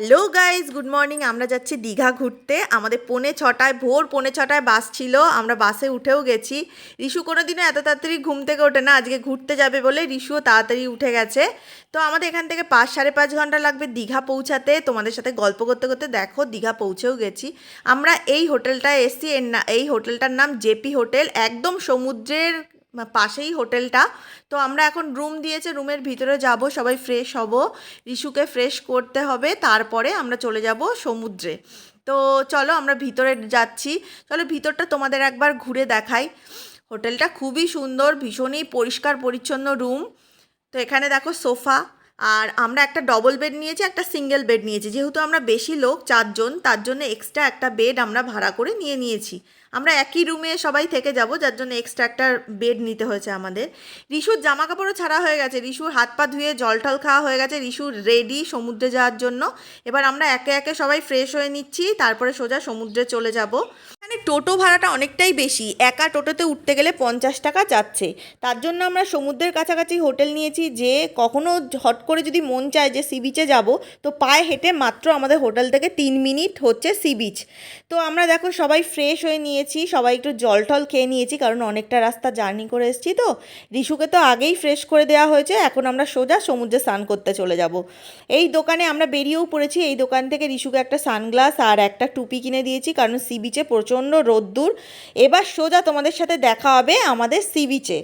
Hello guys good morning আমরা যাচ্ছি দীঘা ঘুরতে। আমাদের পৌনে ছটায়, ভোর পৌনে ছটায় বাস ছিল। আমরা বাসে উঠেও গেছি। রিশু কোনো দিনও এত তাড়াতাড়ি ঘুম থেকে ওঠে না। আজকে ঘুরতে যাবে বলে রিশুও তাড়াতাড়ি উঠে গেছে। তো আমাদের এখান থেকে পাঁচ, সাড়ে পাঁচ ঘণ্টা লাগবে দীঘা পৌঁছাতে। তোমাদের সাথে গল্প করতে করতে দেখো, দীঘা পৌঁছেও গেছি। আমরা এই হোটেলটায় এসছি। এর না, এই হোটেলটার নাম জেপি হোটেল। একদম সমুদ্রের পাশেই হোটেলটা। তো আমরা এখন রুম দিয়েছে, রুমের ভিতরে যাব, সবাই ফ্রেশ হব। রিশুকে ফ্রেশ করতে হবে, তারপরে আমরা চলে যাব সমুদ্রে। তো চলো আমরা ভিতরে যাচ্ছি। চলো ভিতরটা তোমাদের একবার ঘুরে দেখাই। হোটেলটা খুবই সুন্দর, ভীষণই পরিষ্কার, পরিচ্ছন্ন রুম। তো এখানে দেখো সোফা, আর আমরা একটা ডবল বেড নিয়েছি, একটা সিঙ্গেল বেড নিয়েছি। যেহেতু আমরা বেশি লোক, চারজন, তার জন্য এক্সট্রা একটা বেড আমরা ভাড়া করে নিয়ে নিয়েছি। আমরা একই রুমে সবাই থেকে যাব, যার জন্য এক্সট্রা একটা বেড নিতে হয়েছে আমাদের। রিশুর জামা কাপড়ও ছাড়া হয়ে গেছে। রিশুর হাত পা ধুয়ে জল টল খাওয়া হয়ে গেছে। রিশুর রেডি সমুদ্রে যাওয়ার জন্য। এবার আমরা একে একে সবাই ফ্রেশ হয়ে নিচ্ছি, তারপরে সোজা সমুদ্রে চলে যাব। এখানে টোটো ভাড়াটা অনেকটাই বেশি। একা টোটোতে উঠতে গেলে পঞ্চাশ টাকা যাচ্ছে। তার জন্য আমরা সমুদ্রের কাছাকাছি হোটেল নিয়েছি, যে কখনো হট করে যদি মন চায় যে সি বিচে যাব, তো পায়ে হেঁটে মাত্র আমাদের হোটেল থেকে তিন মিনিট হচ্ছে সি বিচ তো আমরা দেখো সবাই ফ্রেশ হয়ে নিয়েছি, সবাই একটু জল টল খেয়ে নিয়েছি কারণ অনেকটা রাস্তা জার্নি করে এসেছি তো। রিশুকে তো আগেই ফ্রেশ করে দেওয়া হয়েছে, এখন আমরা সোজা সমুদ্রে স্নান করতে চলে যাব। এই দোকানে আমরা বেরিয়েও পড়েছি, এই দোকান থেকে রিশুকে একটা সানগ্লাস আর একটা টুপি কিনে দিয়েছি কারণ সি বিচে প্রচণ্ড রোদ্দুর। এবার সোজা তোমাদের সাথে দেখা হবে আমাদের সি বিচে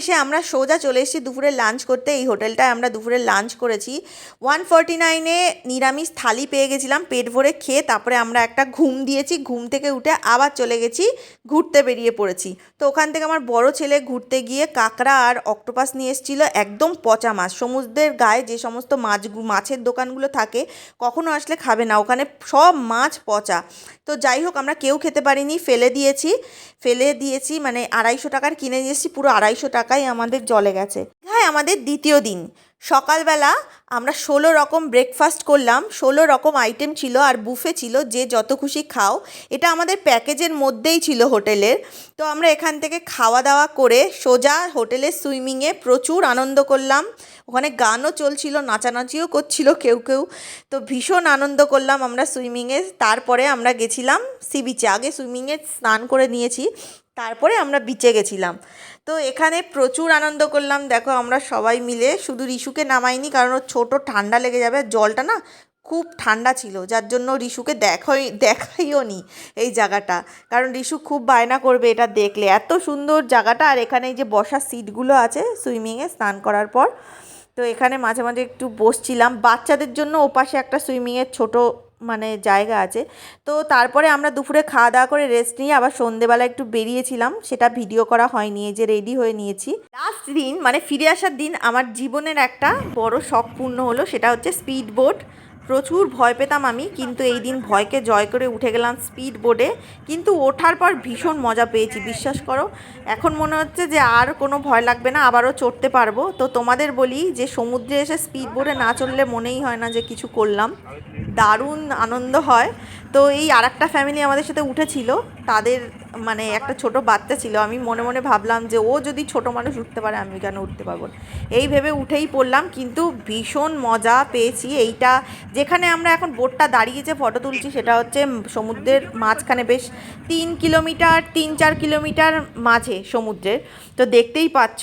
এসে আমরা সোজা চলে এসেছি দুপুরে লাঞ্চ করতে। এই হোটেলটায় আমরা দুপুরে লাঞ্চ করেছি। ওয়ান ফর্টি নাইনে নিরামিষ থালি পেয়ে গেছিলাম, পেট ভরে খেয়ে তারপরে আমরা একটা ঘুম দিয়েছি। ঘুম থেকে উঠে আবার চলে গেছি, ঘুরতে বেরিয়ে পড়েছি। তো ওখান থেকে আমার বড় ছেলে ঘুরতে গিয়ে কাঁকড়া আর অক্টোপাস নিয়ে এসেছিল, একদম পচা মাছ। সমুদ্রের গায়ে যে সমস্ত মাছ, মাছের দোকানগুলো থাকে, কখনো আসলে খাবে না। ওখানে সব মাছ পচা। তো যাই হোক, আমরা কেউ খেতে পারিনি, ফেলে দিয়েছি। ফেলে দিয়েছি মানে আড়াইশো টাকার কিনে নিয়েছি পুরো আড়াইশো টাকাই আমাদের জলে গেছে। হ্যাঁ আমাদের দ্বিতীয় দিন। সকালবেলা আমরা ষোলো রকম ব্রেকফাস্ট করলাম, ষোলো রকম আইটেম ছিল আর বুফে ছিল, যে যত খুশি খাও। এটা আমাদের প্যাকেজের মধ্যেই ছিল হোটেলের। তো আমরা এখান থেকে খাওয়া দাওয়া করে সোজা হোটেলের সুইমিংয়ে প্রচুর আনন্দ করলাম। ওখানে গানও চলছিল, নাচানাচিও করছিল কেউ কেউ। তো ভীষণ আনন্দ করলাম আমরা সুইমিংয়ে। তারপরে আমরা গেছিলাম সি বিচে। আগে সুইমিংয়ে স্নান করে নিয়েছি। তারপরে আমরা বিচে গেছিলাম। তো এখানে প্রচুর আনন্দ করলাম। দেখো আমরা সবাই মিলে, শুধু রিশুকে নামাইনি, কারণ ওর ছোটো ঠান্ডা লেগে যাবে। জলটা না খুব ঠান্ডা ছিল, যার জন্য রিশুকে দেখাই, দেখাইও নি এই জায়গাটা। কারণ রিশু খুব বায়না করবে এটা দেখলে। এত সুন্দর জায়গাটা। আর এখানে এই যে বসার সিটগুলো আছে সুইমিংয়ে স্নান করার পর। তো এখানে মাঝে মাঝে একটু বসছিলাম। বাচ্চাদের জন্য ওপাশে একটা সুইমিংয়ের ছোট মানে জায়গা আছে। তো তারপরে আমরা দুপুরে খাওয়া দাওয়া করে রেস্ট নিয়ে আবার সন্ধেবেলা একটু বেরিয়েছিলাম। সেটা ভিডিও করা হয়নি যে রেডি হয়ে নিয়েছি। লাস্ট দিন মানে ফিরে আসার দিন আমার জীবনের একটা বড় শখ পূর্ণ হলো, সেটা হচ্ছে স্পিড বোট প্রচুর ভয় পেতাম আমি, কিন্তু এই দিন ভয়কে জয় করে উঠে গেলাম স্পিড বোর্ডে কিন্তু ওঠার পর ভীষণ মজা পেয়েছি, বিশ্বাস করো। এখন মনে হচ্ছে যে আর কোনো ভয় লাগবে না, আবারও চড়তে পারব। তো তোমাদের বলি যে সমুদ্রে এসে স্পিড বোর্ডে না চড়লে মনেই হয় না যে কিছু করলাম। দারুণ আনন্দ হয়। তো এই আর একটা ফ্যামিলি আমাদের সাথে উঠেছিল। তাদের মানে একটা ছোট বাচ্চা ছিল, আমি মনে মনে ভাবলাম যে ও যদি ছোট মানুষ উঠতে পারে আমি কেন উঠতে পারব এই ভেবে উঠেই পড়লাম, কিন্তু ভীষণ মজা পেয়েছি এইটা। যেখানে আমরা এখন বোটটা দাঁড়িয়েছে ফটো তুলছি, সেটা হচ্ছে সমুদ্রের মাঝখানে, বেশ তিন কিলোমিটার, তিন চার কিলোমিটার মাঝে সমুদ্রের। তো দেখতেই পাচ্ছ।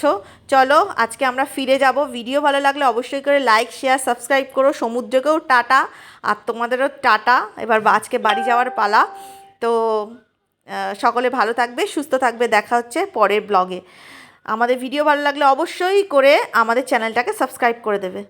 চলো, আজকে আমরা ফিরে যাব। ভিডিও ভালো লাগলে অবশ্যই করে লাইক শেয়ার সাবস্ক্রাইব করো। সমুদ্রকেও টাটা। আর তোমাদেরও টাটা। এবার আজকে বাড়ি যাওয়ার পালা। তো সকলে ভালো থাকবে, সুস্থ থাকবে। দেখা হচ্ছে পরের ব্লগে। আমাদের ভিডিও ভালো লাগলে অবশ্যই করে আমাদের চ্যানেলটাকে সাবস্ক্রাইব করে দেবে।